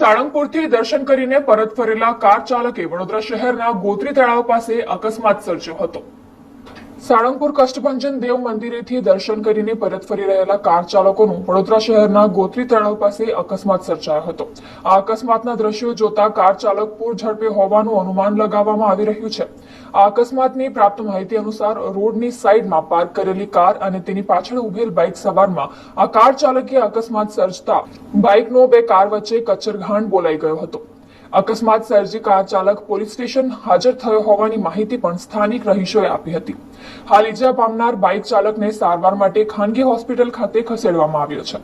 સાળંગપુરથી દર્શન કરીને પરત ફરેલા કાર ચાલકે વડોદરા શહેરના ગોત્રી તળાવ પાસે અકસ્માત સર્જ્યો હતો. સાળંગપુર કષ્ટભંજન દેવ મંદિરેથી દર્શન કરીને પરત ફરી રહેલા કાર ચાલકોનું વડોદરા શહેરના ગોત્રી તળાવ પાસે અકસ્માત સર્જાયો હતો. આ અકસ્માતના દ્રશ્યો જોતા કાર ચાલક પૂર ઝડપે હોવાનું અનુમાન લગાવવામાં આવી રહ્યું છે. આ અકસ્માતની પ્રાપ્ત માહિતી અનુસાર રોડની સાઈડમાં પાર્ક કરેલી કાર અને તેની પાછળ ઉભેલ બાઇક સવારમાં આ કાર ચાલકે અકસ્માત સર્જતા બાઇકનો બે કાર વચ્ચે કચ્છરઘાણ બોલાઈ ગયો હતો. અકસ્માત સર્જી કાર ચાલક પોલીસ સ્ટેશન હાજર થયો હોવાની માહિતી પણ સ્થાનિક રહીશોએ આપી હતી. હાલ ઇજા પામનાર બાઇક ચાલકને સારવાર માટે ખાનગી હોસ્પિટલ ખાતે ખસેડવામાં આવ્યો છે.